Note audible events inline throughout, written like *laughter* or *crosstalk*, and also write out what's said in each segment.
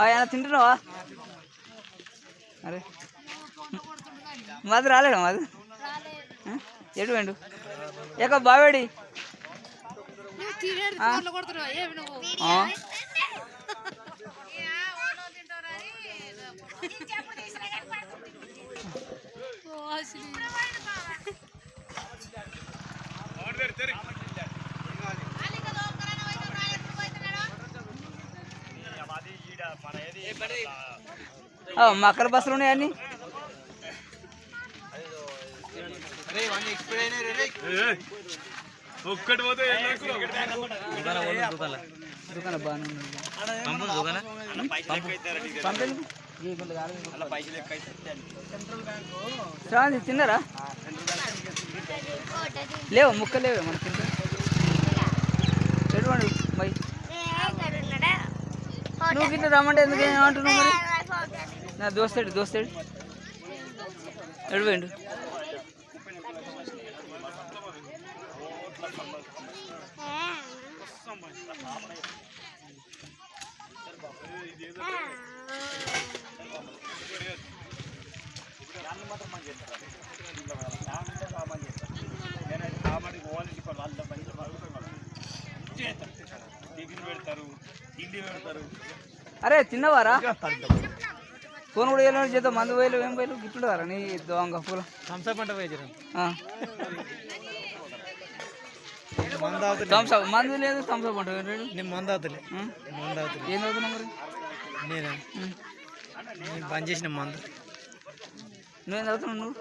ఆయన తింటున్నావా అరే. మాది రాలేడా మాది? ఎటు వెండు. ఏక బావేడి. మక్కల బస్సులు ఉన్నాయి అన్ని? ఒక్కటి పోతే దుకాణం బాగానే ఉంది. పంపేది శ్రావంతి తిన్నారా? లేవు ముక్క లేవు మన తింటే ఎటువంటి మరి నువ్వు గిట్ల రమ్మంటే ఎందుకు ఏమంటున్నావు మరి? నా దోస్తాడు దోస్తాడు. ఎడిపోయిండు టిఫిన్ పెడతారు తిండి పెడతారు. అరే తిన్నవారా? ఫోన్ కూడా వెళ్ళిన చేద్దాం. మందు పోయలు ఏం పోయలు? గిట్లుంటారా నీ దొంగ పూల. పంట పోయి థమ్స్ అప్. మందు లేదు థమ్స్ అప్ ఉంటుంది నేను మంద అవుతలే మంద అవుతలే ఏం చదువుతున్నావు మరి? నేనే? ఉం. నేను బంద్ చేసిన మందు. నువ్వేం చదువుతున్నావు నువ్వు?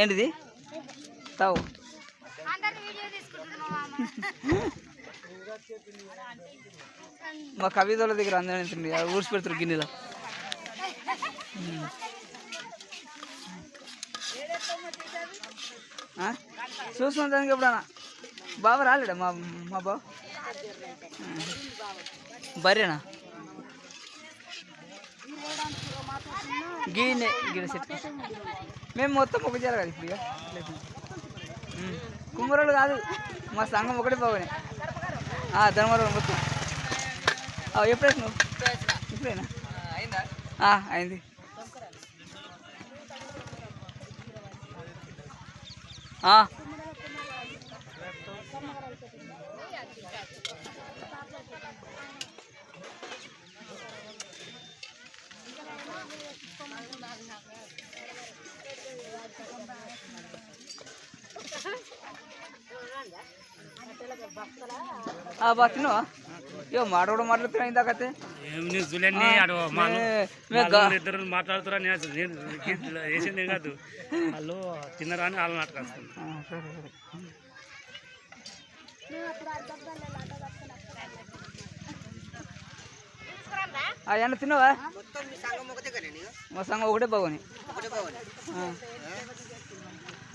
ఏంటిది? తావు మా కవితల దగ్గర అందరం తిండి ఊడ్చి పెడతారు గిన్నెలో. చూస్తున్న దానికి ఎప్పుడన్నా? బావ రాలేడా మా మా బావ? బర్రెనా గీనే గిన్నె చెట్టు మేము మొత్తం ఒక చేయాలి కదా ఇప్పుడు కుమ్మరోళ్ళు కాదు. మా సంఘం ఒకటే పోవని. ధర్మవరం మొత్తం. ఆ, నువ్వు వేసినావు? ఇప్పుడేనా? అయింది. Thank you. బా మాట్లాడుతున్నా ఇందాకతే ఏం న్యూస్ చూడండి అటు మా మే- మే గా- ఇద్దరు మాట్లాడుతారా నేను అసలు నేను వేసింది కాదు. వాళ్ళు తిన్నరా అని వాళ్ళు నాటకాస్తారు ఆ, సరే సరే. అయ్యన్న తిన్నావా? మా సంఘం ఒకటే బాగుని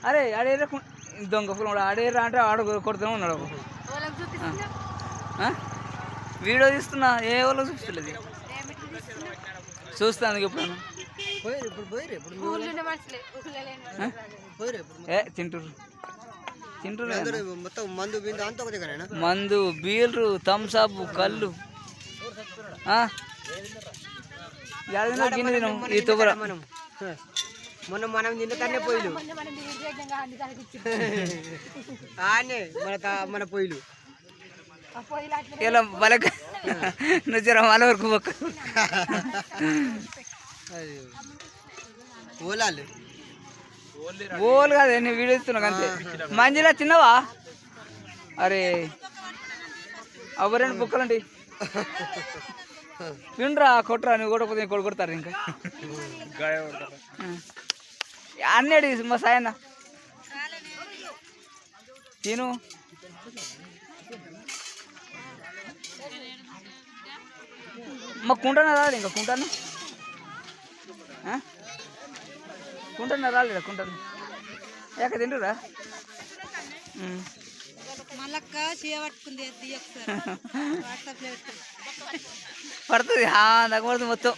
అరే కు- దొంగ పులం ఆడేరా అంటే ఆడ కొడుతూనే ఉన్నాడు? వీడియో తీస్తున్నా ఏ వాళ్ళు చూస్తలేదు చూస్తాను ఇప్పుడు. ఏ తింటుర్రు. తింటుర్రు కదా. మొత్తం మందు మందు బీర్లు థమ్స్అప్ కళ్ళు? గిన్నె తిన్నావు ఈ మనం? మొన్న మనం నిన్న కన్నే పొయ్యిలు ఆనే మన తా- మన పొయ్యిలు ఇలా నువ్వు జర వాళ్ళ వరకు ఒక్క ఓలాలు. ఓలు కాదు నేను వీడియో ఇస్తున్నా అంతే. మంజిలా తిన్నావా? అరే. అవ్వ రెండు బుక్కలండి వినరా కొట్టరా నువ్వు కొట్టకపోతే కొడు కొడతారు ఇంకా. అన్నాడు మా సాయన్న. తిను. మా కుంటన రాదు ఇంకా? కుంటాను కుంటన రాలేదా? కుంటాను ఏక తింటురా. మళ్ళక్క చేయబట్టుకుంది *laughs* పడుతుంది. దగ్గర మొత్తం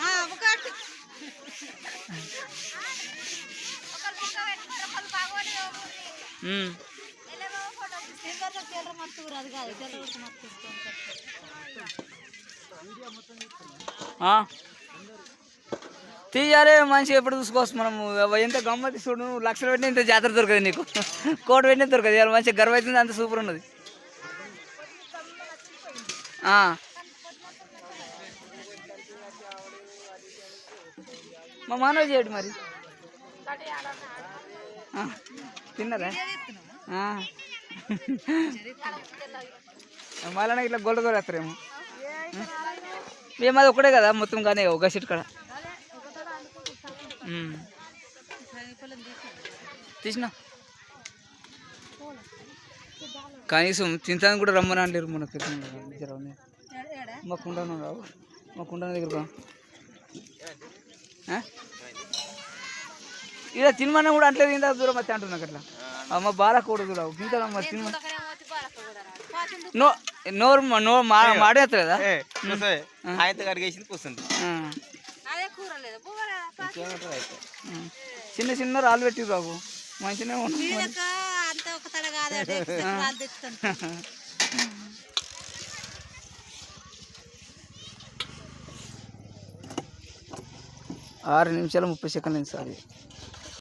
ఆ, ఉమ్. తెల్ల మత్తు అది కాదు తెల్ల మత్తు ఆ? తీయాలి మనిషి ఎప్పుడు చూసుకోవచ్చు మనము. ఎంత గమ్మతి చూడు నువ్వు లక్షలు పెట్టిన ఇంత జాతర దొరకదు నీకు. *laughs* కోటి పెట్టిన దొరకదు. ఇవాళ మంచిగా గర్వ అవుతుంది అంత సూపర్ ఉన్నది. మా మానవ చేయడు మరి? తిన్నారా? మళ్ళీ ఇట్లా గొల్ల గొల్ల వేస్తారేమో మేము అది ఒకటే కదా మొత్తం కానీ ఒక సీట్ కాడ. తీసిన? కనీసం తింటాను కూడా రమ్మని అంటారు మన మా కుండను రావు మా కుండ దగ్గర ఇలా తినమన్నా కూడా అంటే ఇంత దూరం వచ్చి అంటున్నాకు అట్లా. అమ్మ బాలకూడదు రావు తింటానమ్మా తినమని నో నోరు నోరు మా మాడేస్తలేదా ఆయనతో కడిగేసింది కూర్చుంది. చిన్న చిన్న రాళ్ళు పెట్టి బాబు. *laughs* తెచ్చుతాను ఆరు నిమిషాలు ముప్పై సెకండ్లు సార్